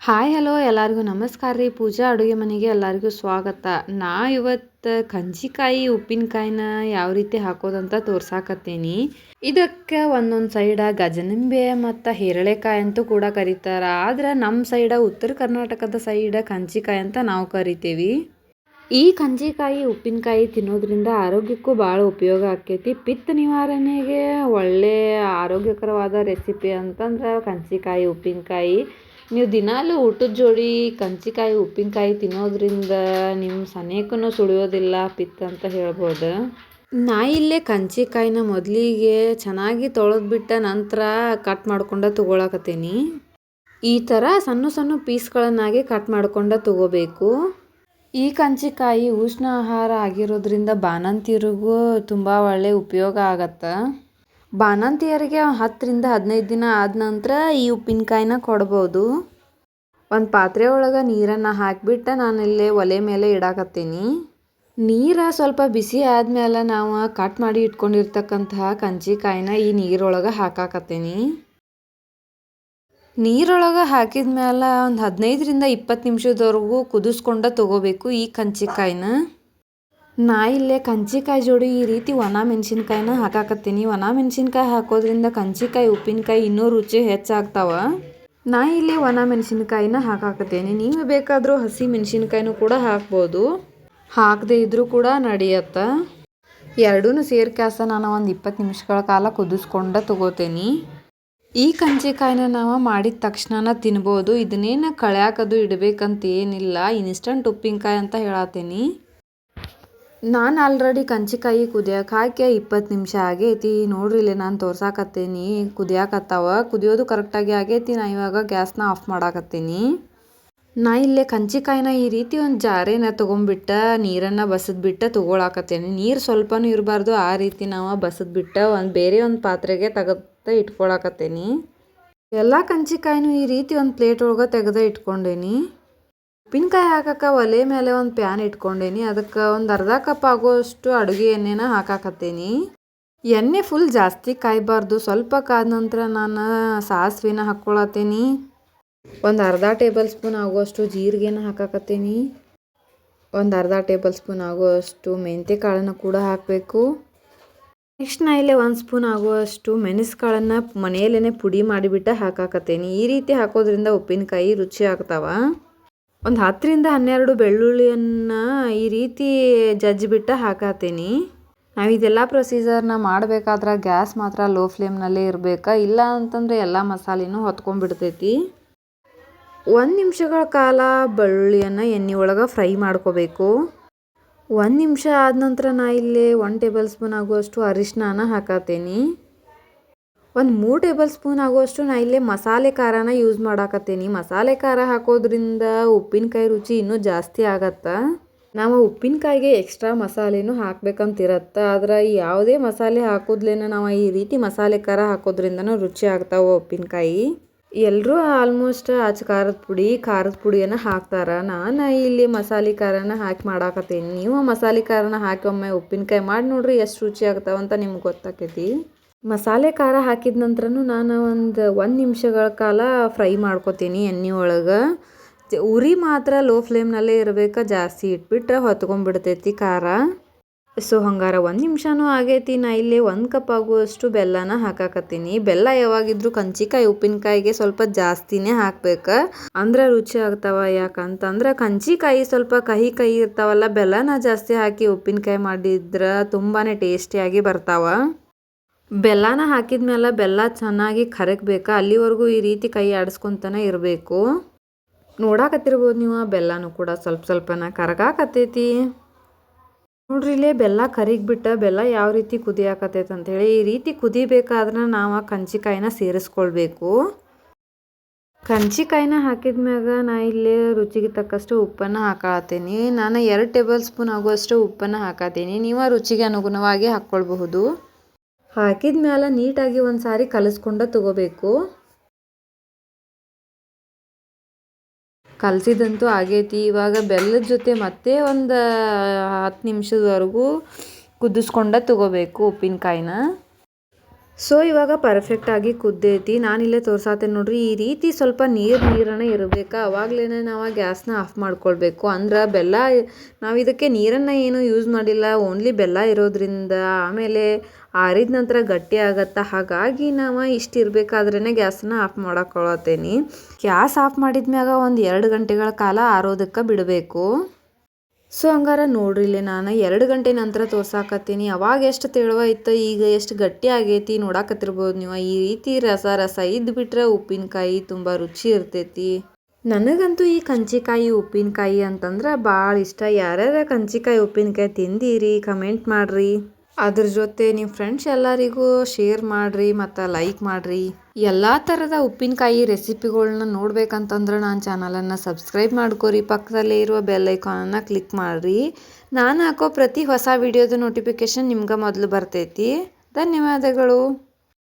Hi, hello, ಎಲ್ಲರಿಗೂ ನಮಸ್ಕಾರ ರೀ. ಪೂಜಾ ಅಡುಗೆ ಮನೆಗೆ ಎಲ್ಲರಿಗೂ ಸ್ವಾಗತ. ನಾ ಇವತ್ತು ಕಂಜಿಕಾಯಿ, ಉಪ್ಪಿನಕಾಯಿನ ಯಾವ ರೀತಿ ಹಾಕೋದಂತ ತೋರ್ಸಾಕತ್ತೇನಿ. ಇದಕ್ಕೆ ಒಂದೊಂದು ಸೈಡ ಗಜನಿಂಬೆ ಮತ್ತು ಹೇರಳೆಕಾಯಿ ಅಂತೂ ಕೂಡ ಕರೀತಾರ. ಆದ್ರೆ ನಮ್ಮ ಸೈಡ ಉತ್ತರ ಕರ್ನಾಟಕದ ಸೈಡ ಕಂಜಿಕಾಯಿ ಅಂತ ನಾವು ಕರಿತೀವಿ. ಈ ಕಂಜಿಕಾಯಿ, ಉಪ್ಪಿನಕಾಯಿ ತಿನ್ನೋದ್ರಿಂದ ಆರೋಗ್ಯಕ್ಕೂ ಭಾಳ ಉಪಯೋಗ ಆಕೈತಿ. ಪಿತ್ತ ನಿವಾರಣೆಗೆ ಒಳ್ಳೆಯ ಆರೋಗ್ಯಕರವಾದ ರೆಸಿಪಿ ಅಂತಂದ್ರೆ ಕಂಜಿಕಾಯಿ, ಉಪ್ಪಿನಕಾಯಿ. ನೀವು ದಿನಾಲೂ ಊಟದ ಜೋಡಿ ಕಂಚಿಕಾಯಿ ಉಪ್ಪಿನಕಾಯಿ ತಿನ್ನೋದ್ರಿಂದ ನಿಮ್ಮ ಸನೇಕನು ಸುಳಿಯೋದಿಲ್ಲ ಪಿತ್ತ ಅಂತ ಹೇಳ್ಬೋದು. ನಾ ಇಲ್ಲೇ ಕಂಚಿಕಾಯಿನ ಮೊದಲಿಗೆ ಚೆನ್ನಾಗಿ ತೊಳೆದ್ಬಿಟ್ಟ ನಂತರ ಕಟ್ ಮಾಡ್ಕೊಂಡ ತಗೊಳಕತ್ತೀನಿ. ಈ ಥರ ಸಣ್ಣ ಸಣ್ಣ ಪೀಸ್ಗಳನ್ನಾಗಿ ಕಟ್ ಮಾಡ್ಕೊಂಡ ತಗೋಬೇಕು. ಈ ಕಂಚಿಕಾಯಿ ಉಷ್ಣ ಆಹಾರ ಆಗಿರೋದ್ರಿಂದ ಬಾಣಂತಿಯರಿಗೂ ತುಂಬ ಒಳ್ಳೆಯ ಉಪಯೋಗ ಆಗತ್ತೆ. ಬಾಣಂತಿಯರಿಗೆ ಹತ್ತರಿಂದ ಹದಿನೈದು ದಿನ ಆದ ನಂತರ ಈ ಉಪ್ಪಿನಕಾಯಿನ ಕೊಡ್ಬೋದು. ಒಂದು ಪಾತ್ರೆ ಒಳಗೆ ನೀರನ್ನು ಹಾಕಿಬಿಟ್ಟು ನಾನಿಲ್ಲಿ ಒಲೆ ಮೇಲೆ ಇಡಾಕತ್ತೀನಿ. ನೀರು ಸ್ವಲ್ಪ ಬಿಸಿ ಆದಮೇಲೆ ನಾವು ಕಟ್ ಮಾಡಿ ಇಟ್ಕೊಂಡಿರ್ತಕ್ಕಂತಹ ಕಂಚಿಕಾಯಿನ ಈ ನೀರೊಳಗೆ ಹಾಕಾಕತ್ತೀನಿ. ನೀರೊಳಗೆ ಹಾಕಿದ ಮೇಲೆ ಒಂದು ಹದಿನೈದರಿಂದ ಇಪ್ಪತ್ತು ನಿಮಿಷದವರೆಗೂ ಕುದಿಸ್ಕೊಂಡ ತೊಗೋಬೇಕು ಈ ಕಂಚಿಕಾಯಿನ. ನಾ ಇಲ್ಲೇ ಕಂಚಿಕಾಯಿ ಜೋಡಿ ಈ ರೀತಿ ಒಣ ಮೆಣಸಿನ್ಕಾಯಿನ ಹಾಕಾಕತ್ತೀನಿ. ಒಣ ಮೆಣಸಿನ್ಕಾಯಿ ಹಾಕೋದ್ರಿಂದ ಕಂಚಿಕಾಯಿ, ಉಪ್ಪಿನಕಾಯಿ ಇನ್ನೂ ರುಚಿ ಹೆಚ್ಚಾಗ್ತಾವೆ. ನಾ ಇಲ್ಲಿ ಒಣ ಮೆಣಸಿನ್ಕಾಯಿನ ಹಾಕಾಕತ್ತೀನಿ. ನೀವು ಬೇಕಾದರೂ ಹಸಿ ಮೆಣಸಿನ್ಕಾಯಿನೂ ಕೂಡ ಹಾಕ್ಬೋದು. ಹಾಕದೇ ಇದ್ರೂ ಕೂಡ ನಡೆಯತ್ತ. ಎರಡೂ ಸೇರ್ಕ್ಯಾಸ ನಾನು ಒಂದು ಇಪ್ಪತ್ತು ನಿಮಿಷಗಳ ಕಾಲ ಕುದಿಸ್ಕೊಂಡ ತಗೋತೀನಿ. ಈ ಕಂಚಿಕಾಯಿನ ನಾವು ಮಾಡಿದ ತಕ್ಷಣ ತಿನ್ಬೋದು. ಇದನ್ನೇನು ಕಳ್ಯಾಕದು ಇಡಬೇಕಂತ ಏನಿಲ್ಲ. ಇನ್ಸ್ಟಂಟ್ ಉಪ್ಪಿನಕಾಯಿ ಅಂತ ಹೇಳತ್ತೀನಿ ನಾನು ಆಲ್ರೆಡಿ ಕಂಚಿಕಾಯಿ ಕುದಿಯಕ್ಕೆ ಹಾಕಿ ಇಪ್ಪತ್ತು ನಿಮಿಷ ಆಗೈತಿ. ನೋಡ್ರಿ, ಇಲ್ಲಿ ನಾನು ತೋರ್ಸಾಕತ್ತೀನಿ. ಕುದಿಯಾಕತ್ತಾವ. ಕುದಿಯೋದು ಕರೆಕ್ಟಾಗಿ ಆಗೈತಿ. ನಾ ಇವಾಗ ಗ್ಯಾಸ್ನ ಆಫ್ ಮಾಡಾಕತ್ತೀನಿ. ನಾ ಇಲ್ಲೇ ಕಂಚಿಕಾಯಿನ ಈ ರೀತಿ ಒಂದು ಜಾರೇನ ತೊಗೊಂಬಿಟ್ಟ, ನೀರನ್ನು ಬಸದ್ಬಿಟ್ಟು ತೊಗೊಳಾಕತ್ತೀನಿ. ನೀರು ಸ್ವಲ್ಪನೂ ಇರಬಾರ್ದು. ಆ ರೀತಿ ನಾವು ಬಸದ್ಬಿಟ್ಟು ಒಂದು ಬೇರೆ ಒಂದು ಪಾತ್ರೆಗೆ ತೆಗೆದ ಇಟ್ಕೊಳಕತ್ತೀನಿ. ಎಲ್ಲ ಕಂಚಿಕಾಯಿನೂ ಈ ರೀತಿ ಒಂದು ಪ್ಲೇಟ್ ಒಳಗೆ ತೆಗೆದ ಇಟ್ಕೊಂಡೇನಿ. ಉಪ್ಪಿನಕಾಯಿ ಹಾಕಕ್ಕೆ ಒಲೆ ಮೇಲೆ ಒಂದು ಪ್ಯಾನ್ ಇಟ್ಕೊಂಡೇನಿ, ಅದಕ್ಕೆ ಒಂದು ಅರ್ಧ ಕಪ್ ಆಗುವಷ್ಟು ಅಡುಗೆ ಎಣ್ಣೆನ ಹಾಕಾಕತ್ತೀನಿ. ಎಣ್ಣೆ ಫುಲ್ ಜಾಸ್ತಿ ಕಾಯಬಾರ್ದು, ಸ್ವಲ್ಪ ಕಾದ ನಂತರ ನಾನು ಸಾಸಿವೆನ ಹಾಕ್ಕೊಳತ್ತೀನಿ ಒಂದು ಅರ್ಧ ಟೇಬಲ್ ಸ್ಪೂನ್ ಆಗುವಷ್ಟು ಜೀರಿಗೆನ ಹಾಕಾಕತ್ತೀನಿ. ಒಂದು ಅರ್ಧ ಟೇಬಲ್ ಸ್ಪೂನ್ ಆಗುವಷ್ಟು ಮೆಂತ್ಯ ಕಾಳನ್ನು ಕೂಡ ಹಾಕಬೇಕು. ನೆಕ್ಸ್ಟ್ ನಾ ಇಲ್ಲೇ ಒಂದು ಸ್ಪೂನ್ ಆಗುವಷ್ಟು ಮೆಣಸುಕಾಳನ್ನು ಮನೆಯಲ್ಲೇ ಪುಡಿ ಮಾಡಿಬಿಟ್ಟು ಹಾಕಾಕತ್ತೀನಿ. ಈ ರೀತಿ ಹಾಕೋದ್ರಿಂದ ಉಪ್ಪಿನಕಾಯಿ ರುಚಿ ಆಗ್ತಾವ. ಒಂದು ಹತ್ತರಿಂದ ಹನ್ನೆರಡು ಬೆಳ್ಳುಳ್ಳಿಯನ್ನು ಈ ರೀತಿ ಜಜ್ಜಿಬಿಟ್ಟು ಹಾಕತ್ತೀನಿ ನಾವು ಇದೆಲ್ಲ ಪ್ರೊಸೀಜರ್ನ ಮಾಡಬೇಕಾದ್ರೆ ಗ್ಯಾಸ್ ಮಾತ್ರ ಲೋ ಫ್ಲೇಮ್ನಲ್ಲೇ ಇರಬೇಕಾ? ಇಲ್ಲ ಅಂತಂದರೆ ಎಲ್ಲ ಮಸಾಲೆನೂ ಹೊತ್ಕೊಂಡ್ಬಿಡ್ತೈತಿ ಒಂದು ನಿಮಿಷಗಳ ಕಾಲ ಬೆಳ್ಳುಳ್ಳಿಯನ್ನು ಎಣ್ಣೆ ಒಳಗೆ ಫ್ರೈ ಮಾಡ್ಕೋಬೇಕು. ಒಂದು ನಿಮಿಷ ಆದ ನಂತರ ನಾ ಇಲ್ಲಿ ಒನ್ ಟೇಬಲ್ ಸ್ಪೂನ್ ಆಗುವಷ್ಟು ಅರಿಶಿನ ಹಾಕತ್ತೀನಿ ಒಂದು ಮೂರು ಟೇಬಲ್ ಸ್ಪೂನ್ ಆಗುವಷ್ಟು ನಾ ಇಲ್ಲೇ ಮಸಾಲೆ ಖಾರನ ಯೂಸ್ ಮಾಡಾಕತ್ತೀನಿ. ಮಸಾಲೆ ಖಾರ ಹಾಕೋದ್ರಿಂದ ಉಪ್ಪಿನಕಾಯಿ ರುಚಿ ಇನ್ನೂ ಜಾಸ್ತಿ ಆಗತ್ತೆ. ನಾವು ಉಪ್ಪಿನಕಾಯಿಗೆ ಎಕ್ಸ್ಟ್ರಾ ಮಸಾಲೆನೂ ಹಾಕ್ಬೇಕಂತಿರತ್ತೆ. ಆದ್ರೆ ಯಾವುದೇ ಮಸಾಲೆ ಹಾಕೋದ್ಲೇನ ನಾವು ಈ ರೀತಿ ಮಸಾಲೆ ಖಾರ ಹಾಕೋದ್ರಿಂದನೂ ರುಚಿ ಆಗ್ತಾವೆ ಉಪ್ಪಿನಕಾಯಿ. ಎಲ್ಲರೂ ಆಲ್ಮೋಸ್ಟ್ ಆಚ ಖಾರದ ಪುಡಿ, ಖಾರದ ಪುಡಿಯನ್ನು ಹಾಕ್ತಾರೆ. ನಾನು ಇಲ್ಲಿ ಮಸಾಲೆ ಖಾರನ ಹಾಕಿ ಮಾಡಾಕತ್ತೀನಿ. ನೀವು ಮಸಾಲೆ ಖಾರನ ಹಾಕಿ ಒಮ್ಮೆ ಉಪ್ಪಿನಕಾಯಿ ಮಾಡಿ ನೋಡ್ರಿ ಎಷ್ಟು ರುಚಿ ಆಗ್ತಾವಂತ ನಿಮ್ಗೆ ಗೊತ್ತಾಕೈತಿ. ಮಸಾಲೆ ಖಾರ ಹಾಕಿದ ನಂತರನೂ ನಾನು ಒಂದು ಒಂದು ನಿಮಿಷಗಳ ಕಾಲ ಫ್ರೈ ಮಾಡ್ಕೊತೀನಿ ಎಣ್ಣೆ ಒಳಗೆ. ಉರಿ ಮಾತ್ರ ಲೋ ಫ್ಲೇಮ್ನಲ್ಲೇ ಇರಬೇಕು, ಜಾಸ್ತಿ ಇಟ್ಬಿಟ್ರೆ ಹೊತ್ಕೊಂಡ್ಬಿಡ್ತೈತಿ ಖಾರ. ಸೊ ಹಂಗಾರ ಒಂದು ನಿಮಿಷನೂ ಆಗೈತಿ, ನಾ ಇಲ್ಲಿ ಒಂದು ಕಪ್ ಆಗುವಷ್ಟು ಬೆಲ್ಲನ ಹಾಕಾಕತ್ತೀನಿ. ಬೆಲ್ಲ ಯಾವಾಗಿದ್ರು ಕಂಚಿಕಾಯಿ, ಉಪ್ಪಿನಕಾಯಿಗೆ ಸ್ವಲ್ಪ ಜಾಸ್ತಿನೇ ಹಾಕ್ಬೇಕು. ಅಂದ್ರೆ ರುಚಿ ಆಗ್ತಾವ, ಯಾಕಂತಂದ್ರೆ ಕಂಚಿಕಾಯಿ ಸ್ವಲ್ಪ ಕಹಿ ಕಹಿ ಇರ್ತಾವಲ್ಲ, ಬೆಲ್ಲನ ಜಾಸ್ತಿ ಹಾಕಿ ಉಪ್ಪಿನಕಾಯಿ ಮಾಡಿದ್ರೆ ತುಂಬಾ ಟೇಸ್ಟಿಯಾಗಿ ಬರ್ತಾವ. ಬೆಲ್ಲನ ಹಾಕಿದ ಮೇಲೆ ಬೆಲ್ಲ ಚೆನ್ನಾಗಿ ಕರಗಬೇಕಾ? ಅಲ್ಲಿವರೆಗೂ ಈ ರೀತಿ ಕೈ ಆಡಿಸ್ಕೊತಾನೆ ಇರಬೇಕು. ನೋಡಾಕತ್ತಿರ್ಬೋದು ನೀವು ಬೆಲ್ಲನೂ ಕೂಡ ಸ್ವಲ್ಪ ಸ್ವಲ್ಪನ ಕರಗಾಕತ್ತೈತಿ. ನೋಡ್ರಿ ಇಲ್ಲೇ ಬೆಲ್ಲ ಕರಿಗ್ಬಿಟ್ಟು ಬೆಲ್ಲ ಯಾವ ರೀತಿ ಕುದಿಯಾಕತ್ತೈತೆ ಅಂತೇಳಿ ಈ ರೀತಿ ಕುದಿಬೇಕಾದ್ರೆ ನಾವು ಆ ಕಂಚಿಕಾಯಿನ ಸೇರಿಸ್ಕೊಳ್ಬೇಕು. ಕಂಚಿಕಾಯಿನ ಹಾಕಿದ ಮ್ಯಾಗ ನಾ ಇಲ್ಲಿ ರುಚಿಗೆ ತಕ್ಕಷ್ಟು ಉಪ್ಪನ್ನು ಹಾಕತ್ತೀನಿ ನಾನು ಎರಡು ಟೇಬಲ್ ಸ್ಪೂನ್ ಆಗುವಷ್ಟು ಉಪ್ಪನ್ನು ಹಾಕತ್ತೀನಿ ನೀವು ರುಚಿಗೆ ಅನುಗುಣವಾಗಿ ಹಾಕ್ಕೊಳ್ಬಹುದು. ಹಾಕಿದ ಮ್ಯಾಲ ನೀಟಾಗಿ ಒಂದು ಸಾರಿ ಕಲಿಸ್ಕೊಂಡ ತಗೋಬೇಕು. ಕಲಸಿದಂತೂ ಆಗೈತಿ. ಇವಾಗ ಬೆಲ್ಲದ ಜೊತೆ ಮತ್ತೆ ಒಂದು ಹತ್ತು ನಿಮಿಷದವರೆಗೂ ಕುದಿಸ್ಕೊಂಡ ತಗೋಬೇಕು ಉಪ್ಪಿನಕಾಯಿನ. ಸೊ ಇವಾಗ ಪರ್ಫೆಕ್ಟಾಗಿ ಕುದ್ದೈತಿ. ನಾನಿಲ್ಲೇ ತೋರ್ಸಾತೇನೆ ನೋಡ್ರಿ, ಈ ರೀತಿ ಸ್ವಲ್ಪ ನೀರು ನೀರನ್ನ ಇರಬೇಕು. ಅವಾಗಲೇ ನಾವು ಗ್ಯಾಸ್ನ ಆಫ್ ಮಾಡ್ಕೊಳ್ಬೇಕು. ಅಂದ್ರೆ ಬೆಲ್ಲ, ನಾವು ಇದಕ್ಕೆ ನೀರನ್ನು ಏನು ಯೂಸ್ ಮಾಡಿಲ್ಲ. ಓನ್ಲಿ ಬೆಲ್ಲ ಇರೋದ್ರಿಂದ ಆಮೇಲೆ ಆರಿದ ನಂತರ ಗಟ್ಟಿ ಆಗತ್ತೆ. ಹಾಗಾಗಿ ನಾವು ಇಷ್ಟು ಇರಬೇಕಾದ್ರೇ ಗ್ಯಾಸನ್ನ ಆಫ್ ಮಾಡಕೊಳ್ಳತ್ತೇನಿ ಗ್ಯಾಸ್ ಆಫ್ ಮಾಡಿದ್ಮ್ಯಾಗ ಒಂದು ಎರಡು ಗಂಟೆಗಳ ಕಾಲ ಆರೋದಕ್ಕೆ ಬಿಡಬೇಕು. ಸೊ ಹಂಗಾರ ನೋಡ್ರಿಲ್ಲಿ ನಾನು ಎರಡು ಗಂಟೆ ನಂತರ ತೋರ್ಸಾಕತ್ತೀನಿ. ಅವಾಗ ಎಷ್ಟು ತೆಳುವ ಇತ್ತು ಈಗ ಎಷ್ಟು ಗಟ್ಟಿ ಆಗೈತಿ ನೋಡಾಕತ್ತಿರ್ಬೋದು ನೀವು. ಈ ರೀತಿ ರಸ ರಸ ಇದ್ದು ಬಿಟ್ರೆ ಉಪ್ಪಿನಕಾಯಿ ತುಂಬ ರುಚಿ ಇರ್ತೈತಿ. ನನಗಂತೂ ಈ ಕಂಚಿಕಾಯಿ, ಉಪ್ಪಿನಕಾಯಿ ಅಂತಂದ್ರೆ ಭಾಳ ಇಷ್ಟ. ಯಾರ್ಯಾರ ಕಂಚಿಕಾಯಿ, ಉಪ್ಪಿನಕಾಯಿ ತಿಂದೀರಿ ಕಮೆಂಟ್ ಮಾಡ್ರಿ. ಅದ್ರ ಜೊತೆ ನಿಮ್ಮ ಫ್ರೆಂಡ್ಸ್ ಎಲ್ಲರಿಗೂ ಶೇರ್ ಮಾಡಿರಿ ಮತ್ತು ಲೈಕ್ ಮಾಡಿರಿ. ಎಲ್ಲ ಥರದ ಉಪ್ಪಿನಕಾಯಿ ರೆಸಿಪಿಗಳನ್ನ ನೋಡ್ಬೇಕಂತಂದ್ರೆ ನಾನು ಚಾನಲನ್ನು ಸಬ್ಸ್ಕ್ರೈಬ್ ಮಾಡ್ಕೋರಿ. ಪಕ್ಕದಲ್ಲೇ ಇರುವ ಬೆಲ್ ಐಕಾನನ್ನು ಕ್ಲಿಕ್ ಮಾಡಿರಿ. ನಾನು ಹಾಕೋ ಪ್ರತಿ ಹೊಸ ವಿಡಿಯೋದ ನೋಟಿಫಿಕೇಶನ್ ನಿಮ್ಗೆ ಮೊದಲು ಬರ್ತೈತಿ. ಧನ್ಯವಾದಗಳು.